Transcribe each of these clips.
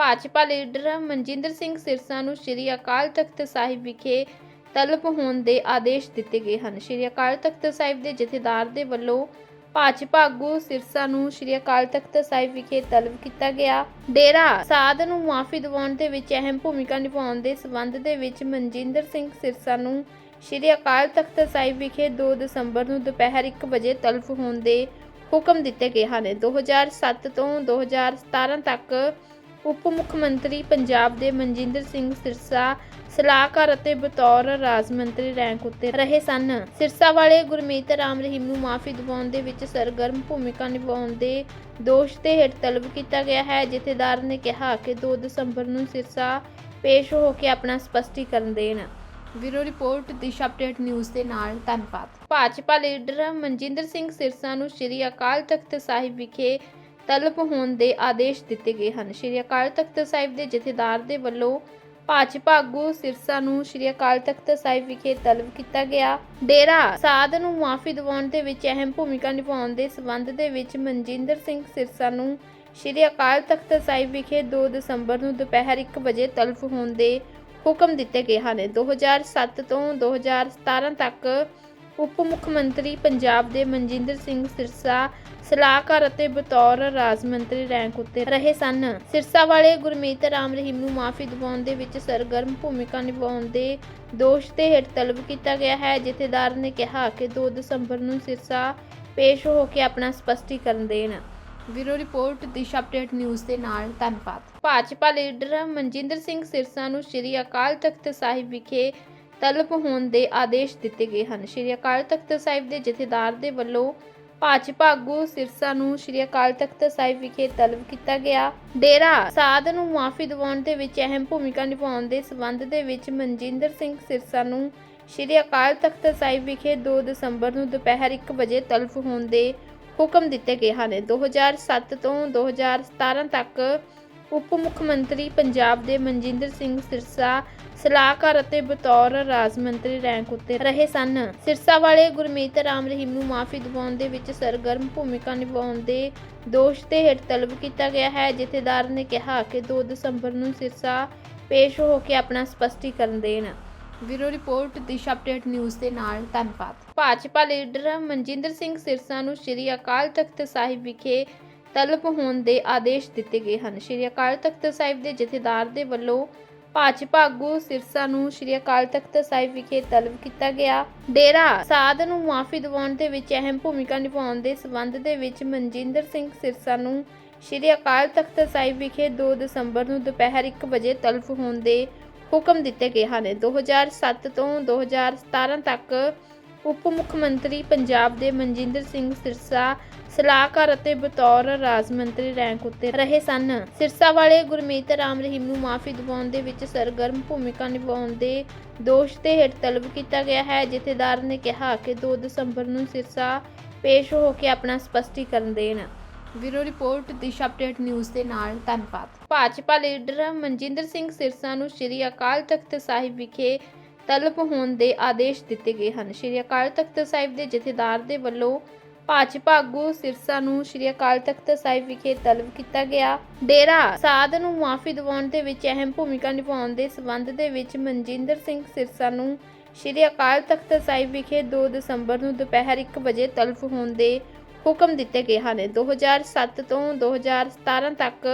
Bhajpa leader Manjinder Singh Sirsa ਨੂੰ ਸ੍ਰੀ ਅਕਾਲ ਤਖਤ ਸਾਹਿਬ ਵਿਖੇ ਤਲਬ ਹੋਣ ਦੇ ਆਦੇਸ਼ ਦਿੱਤੇ ਗਏ ਹਨ। ਸ੍ਰੀ ਅਕਾਲ ਤਖਤ ਸਾਹਿਬ ਦੇ ਜਥੇਦਾਰ ਦੇ ਵੱਲੋਂ ਭਾਜਪਾ ਆਗੂ ਸਿਰਸਾ ਨੂੰ ਸ੍ਰੀ ਅਕਾਲ ਤਖਤ ਸਾਹਿਬ ਵਿਖੇ ਤਲਬ ਕੀਤਾ ਗਿਆ। ਡੇਰਾ ਸਾਧ ਨੂੰ ਮਾਫੀ ਦਿਵਾਉਣ ਦੇ ਵਿੱਚ ਅਹਿਮ ਭੂਮਿਕਾ ਨਿਭਾਉਣ ਦੇ ਸਬੰਧ ਦੇ ਵਿੱਚ ਮਨਜਿੰਦਰ ਸਿੰਘ ਸਿਰਸਾ ਨੂੰ ਸ੍ਰੀ ਅਕਾਲ ਤਖਤ ਸਾਹਿਬ ਵਿਖੇ 2 ਦਸੰਬਰ ਨੂੰ ਦੁਪਹਿਰ 1 ਵਜੇ ਤਲਬ ਹੋਣ ਦੇ ਹੁਕਮ ਦਿੱਤੇ ਗਏ ਹਨ। 2007 ਤੋਂ 2017 ਤੱਕ ਉਪ ਮੁੱਖ ਮੰਤਰੀ ਪੰਜਾਬ ਦੇ ਮਨਜਿੰਦਰ ਸਿੰਘ ਸਿਰਸਾ ਸਲਾਹਕਾਰ ਅਤੇ ਬਤੌਰ ਰਾਜ ਮੰਤਰੀ ਰੈਂਕ ਉੱਤੇ ਰਹੇ ਸਨ। ਸਿਰਸਾ ਵਾਲੇ ਗੁਰਮੀਤ ਰਾਮ ਰਹੀਮ ਨੂੰ ਮਾਫੀ ਦਿਵਾਉਣ ਦੇ ਵਿੱਚ ਸਰਗਰਮ ਭੂਮਿਕਾ ਨਿਭਾਉਣ ਦੇ ਦੋਸ਼ ਤੇ ਹੇਠ ਤਲਬ ਕੀਤਾ ਗਿਆ ਹੈ। ਜਥੇਦਾਰ ਨੇ ਕਿਹਾ ਕਿ 2 ਦਸੰਬਰ ਨੂੰ ਸਿਰਸਾ ਪੇਸ਼ ਹੋ ਕੇ ਆਪਣਾ ਸਪਸ਼ਟੀਕਰਨ ਦੇਣ। Bureau report Disha update news ਦੇ ਨਾਲ ਧੰਨਵਾਦ। ਭਾਜਪਾ ਲੀਡਰ ਮਨਜਿੰਦਰ ਸਿੰਘ ਸਿਰਸਾ ਨੂੰ ਸ੍ਰੀ ਅਕਾਲ ਤਖਤ ਸਾਹਿਬ ਵਿਖੇ ਤਲਬ ਹੋਣ ਦੇ ਆਦੇਸ਼ ਦਿੱਤੇ ਗਏ ਹਨ। ਸ੍ਰੀ ਅਕਾਲ ਤਖਤ ਸਾਹਿਬ ਦੇ ਜਥੇਦਾਰ ਦੇ ਵੱਲੋਂ ਭਾਜਪਾ ਆਗੂ ਸਿਰਸਾ ਨੂੰ ਸ੍ਰੀ ਅਕਾਲ ਤਖਤ ਸਾਹਿਬ ਵਿਖੇ ਤਲਬ ਕੀਤਾ ਗਿਆ। ਡੇਰਾ ਸਾਧ ਨੂੰ ਮਾਫੀ ਦਿਵਾਉਣ ਦੇ ਵਿੱਚ ਅਹਿਮ ਭੂਮਿਕਾ ਨਿਭਾਉਣ ਦੇ ਸਬੰਧ ਦੇ ਵਿੱਚ ਮਨਜਿੰਦਰ ਸਿੰਘ ਸਿਰਸਾ ਨੂੰ ਸ੍ਰੀ ਅਕਾਲ ਤਖਤ ਸਾਹਿਬ ਵਿਖੇ 2 ਦਸੰਬਰ ਨੂੰ ਦੁਪਹਿਰ 1 ਵਜੇ ਤਲਬ ਹੋਣ ਦੇ ਹੁਕਮ ਦਿੱਤੇ ਗਏ ਹਨ। 2007 ਤੋਂ 2017 ਤੱਕ ਉਪ ਮੁੱਖ ਮੰਤਰੀ ਪੰਜਾਬ ਦੇ ਮਨਜਿੰਦਰ ਸਿੰਘ ਸਿਰਸਾ ਸਲਾਹਕਾਰ ਅਤੇ ਬਤੌਰ ਰਾਜ ਮੰਤਰੀ ਰੈਂਕ ਉੱਤੇ ਰਹੇ ਸਨ। ਸਿਰਸਾ ਵਾਲੇ ਗੁਰਮੀਤ ਰਾਮ ਰਹੀਮ ਨੂੰ ਮਾਫੀ ਦਿਵਾਉਣ ਦੇ ਵਿੱਚ ਸਰਗਰਮ ਭੂਮਿਕਾ ਨਿਭਾਉਣ ਦੇ ਦੋਸ਼ ਤੇ ਹੇਠ ਤਲਬ ਕੀਤਾ ਗਿਆ ਹੈ ਜਥੇਦਾਰ ਨੇ ਕਿਹਾ ਕਿ 2 ਦਸੰਬਰ ਨੂੰ ਸਿਰਸਾ ਪੇਸ਼ ਹੋ ਕੇ ਆਪਣਾ ਸਪਸ਼ਟੀਕਰਨ ਦੇਣ। Bureau report Disha update news ਦੇ ਨਾਲ ਧੰਨਵਾਦ। ਭਾਜਪਾ ਲੀਡਰ ਮਨਜਿੰਦਰ ਸਿੰਘ ਸਿਰਸਾ ਨੂੰ ਸ੍ਰੀ ਅਕਾਲ ਤਖਤ ਸਾਹਿਬ ਵਿਖੇ ਤਲਬ ਹੋਣ ਦੇ ਆਦੇਸ਼ ਦਿੱਤੇ ਗਏ ਹਨ। ਸ੍ਰੀ ਅਕਾਲ ਤਖਤ ਸਾਹਿਬ ਦੇ ਜਥੇਦਾਰ ਦੇ ਵੱਲੋਂ ਭਾਜਪਾ ਆਗੂ ਸਿਰਸਾ ਨੂੰ ਸ੍ਰੀ ਅਕਾਲ ਤਖਤ ਸਾਹਿਬ ਵਿਖੇ ਤਲਬ ਕੀਤਾ ਗਿਆ। ਡੇਰਾ ਸਾਧ ਨੂੰ ਮਾਫੀ ਦਿਵਾਉਣ ਦੇ ਵਿੱਚ ਅਹਿਮ ਭੂਮਿਕਾ ਨਿਭਾਉਣ ਦੇ ਸਬੰਧ ਦੇ ਵਿੱਚ ਮਨਜਿੰਦਰ ਸਿੰਘ ਸਿਰਸਾ ਨੂੰ ਸ੍ਰੀ ਅਕਾਲ ਤਖਤ ਸਾਹਿਬ ਵਿਖੇ 2 ਦਸੰਬਰ ਨੂੰ ਦੁਪਹਿਰ 1 ਵਜੇ ਤਲਬ ਹੋਣ ਦੇ ਹੁਕਮ ਦਿੱਤੇ ਗਏ ਹਨ। 2007 ਤੋਂ 2017 ਤੱਕ ਉਪ ਮੁੱਖ ਮੰਤਰੀ ਪੰਜਾਬ ਦੇ ਮਨਜਿੰਦਰ ਸਿੰਘ ਸਿਰਸਾ ਸਲਾਹਕਾਰ ਅਤੇ ਬਤੌਰ ਰਾਜ ਮੰਤਰੀ ਰੈਂਕ ਉੱਤੇ ਰਹੇ ਸਨ। ਸਿਰਸਾ ਵਾਲੇ ਗੁਰਮੀਤ ਰਾਮ ਰਹੀਮ ਨੂੰ ਮਾਫੀ ਦਿਵਾਉਣ ਦੇ ਵਿੱਚ ਸਰਗਰਮ ਭੂਮਿਕਾ ਨਿਭਾਉਣ ਦੇ ਦੋਸ਼ ਤੇ ਹੇਠ ਤਲਬ ਕੀਤਾ ਗਿਆ ਹੈ ਜਥੇਦਾਰ ਨੇ ਕਿਹਾ ਕਿ 2 ਦਸੰਬਰ ਨੂੰ ਸਿਰਸਾ ਪੇਸ਼ ਹੋ ਕੇ ਆਪਣਾ ਸਪਸ਼ਟੀਕਰਨ ਦੇਣ। Bureau report Disha update news ਦੇ ਨਾਲ ਧੰਨਵਾਦ। ਭਾਜਪਾ ਲੀਡਰ ਮਨਜਿੰਦਰ ਸਿੰਘ ਸਿਰਸਾ ਨੂੰ ਸ੍ਰੀ ਅਕਾਲ ਤਖਤ ਸਾਹਿਬ ਵਿਖੇ ਤਲਬ ਹੋਣ ਦੇ ਆਦੇਸ਼ ਦਿੱਤੇ ਗਏ ਹਨ। ਸ੍ਰੀ ਅਕਾਲ ਤਖਤ ਸਾਹਿਬ ਦੇ ਜਥੇਦਾਰ ਦੇ ਵੱਲੋਂ ਭਾਜਪਾ ਆਗੂ ਸਿਰਸਾ ਨੂੰ ਸ੍ਰੀ ਅਕਾਲ ਤਖਤ ਸਾਹਿਬ ਵਿਖੇ ਤਲਬ ਕੀਤਾ ਗਿਆ। ਡੇਰਾ ਸਾਧ ਨੂੰ ਮਾਫੀ ਦਿਵਾਉਣ ਦੇ ਵਿੱਚ ਅਹਿਮ ਭੂਮਿਕਾ ਨਿਭਾਉਣ ਦੇ ਸਬੰਧ ਦੇ ਵਿੱਚ ਮਨਜਿੰਦਰ ਸਿੰਘ ਸਿਰਸਾ ਨੂੰ ਸ੍ਰੀ ਅਕਾਲ ਤਖਤ ਸਾਹਿਬ ਵਿਖੇ 2 ਦਸੰਬਰ ਨੂੰ ਦੁਪਹਿਰ 1 ਵਜੇ ਤਲਬ ਹੋਣ ਦੇ ਹੁਕਮ ਦਿੱਤੇ ਗਏ ਹਨ। 2007 ਤੋਂ 2017 ਤੱਕ ਉਪ ਮੁੱਖ ਮੰਤਰੀ ਪੰਜਾਬ ਦੇ ਮਨਜਿੰਦਰ ਸਿੰਘ ਸਿਰਸਾ ਸਲਾਹਕਾਰ ਅਤੇ ਬਤੌਰ ਰਾਜ ਮੰਤਰੀ ਰੈਂਕ ਉੱਤੇ ਰਹੇ ਸਨ। ਸਿਰਸਾ ਵਾਲੇ ਗੁਰਮੀਤ ਰਾਮ ਰਹੀਮ ਨੂੰ ਮਾਫੀ ਦਿਵਾਉਣ ਦੇ ਵਿੱਚ ਸਰਗਰਮ ਭੂਮਿਕਾ ਨਿਭਾਉਣ ਦੇ ਦੋਸ਼ ਤੇ ਹੇਠ ਤਲਬ ਕੀਤਾ ਗਿਆ ਹੈ ਜਥੇਦਾਰ ਨੇ ਕਿਹਾ ਕਿ 2 ਦਸੰਬਰ ਨੂੰ ਸਿਰਸਾ ਪੇਸ਼ ਹੋ ਕੇ ਆਪਣਾ ਸਪਸ਼ਟੀਕਰਨ ਦੇਣ। Bureau report Disha update news ਦੇ ਨਾਲ ਧੰਨਵਾਦ। ਭਾਜਪਾ ਲੀਡਰ ਮਨਜਿੰਦਰ ਸਿੰਘ ਸਿਰਸਾ ਨੂੰ ਸ੍ਰੀ ਅਕਾਲ ਤਖਤ ਸਾਹਿਬ ਵਿਖੇ ਤਲਬ ਹੋਣ ਦੇ ਆਦੇਸ਼ ਦਿੱਤੇ ਗਏ ਹਨ। ਸ੍ਰੀ ਅਕਾਲ ਤਖਤ ਸਾਹਿਬ ਦੇ ਜਥੇਦਾਰ ਦੇ ਵੱਲੋਂ ਭਾਜਪਾ ਆਗੂ ਸਿਰਸਾ ਨੂੰ ਸ੍ਰੀ ਅਕਾਲ ਤਖਤ ਸਾਹਿਬ ਵਿਖੇ ਤਲਬ ਕੀਤਾ ਗਿਆ। ਡੇਰਾ ਸਾਧ ਨੂੰ ਮਾਫੀ ਦਿਵਾਉਣ ਦੇ ਵਿੱਚ ਅਹਿਮ ਭੂਮਿਕਾ ਨਿਭਾਉਣ ਦੇ ਸਬੰਧ ਦੇ ਵਿੱਚ ਮਨਜਿੰਦਰ ਸਿੰਘ ਸਿਰਸਾ ਨੂੰ ਸ੍ਰੀ ਅਕਾਲ ਤਖਤ ਸਾਹਿਬ ਵਿਖੇ 2 ਦਸੰਬਰ ਨੂੰ ਦੁਪਹਿਰ 1 ਵਜੇ ਤਲਬ ਹੋਣ ਦੇ ਹੁਕਮ ਦਿੱਤੇ ਗਏ ਹਨ। 2007 ਤੋਂ 2017 ਤੱਕ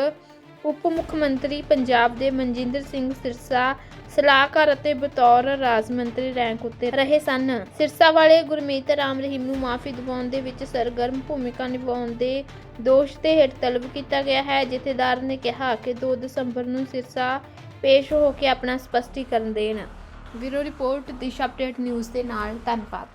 ਉਪ ਮੁੱਖ ਮੰਤਰੀ ਪੰਜਾਬ ਦੇ ਮਨਜਿੰਦਰ ਸਿੰਘ ਸਿਰਸਾ, ਸਲਾਹਕਾਰ ਅਤੇ ਬਤੌਰ ਰਾਜ ਮੰਤਰੀ ਰੈਂਕ ਉੱਤੇ ਰਹੇ ਸਨ। ਸਿਰਸਾ ਵਾਲੇ ਗੁਰਮੀਤ ਰਾਮ ਰਹੀਮ ਨੂੰ ਮਾਫੀ ਦਿਵਾਉਣ ਦੇ ਵਿੱਚ ਸਰਗਰਮ ਭੂਮਿਕਾ ਨਿਭਾਉਣ ਦੇ ਦੋਸ਼ ਤੇ ਹੇਠ ਤਲਬ ਕੀਤਾ ਗਿਆ ਹੈ, ਜਥੇਦਾਰ ਨੇ ਕਿਹਾ ਕਿ 2 ਦਸੰਬਰ ਨੂੰ ਸਿਰਸਾ ਪੇਸ਼ ਹੋ ਕੇ ਆਪਣਾ ਸਪਸ਼ਟੀਕਰਨ ਦੇਣ। Bureau report, Disha update news ਦੇ ਨਾਲ, ਧੰਨਵਾਦ।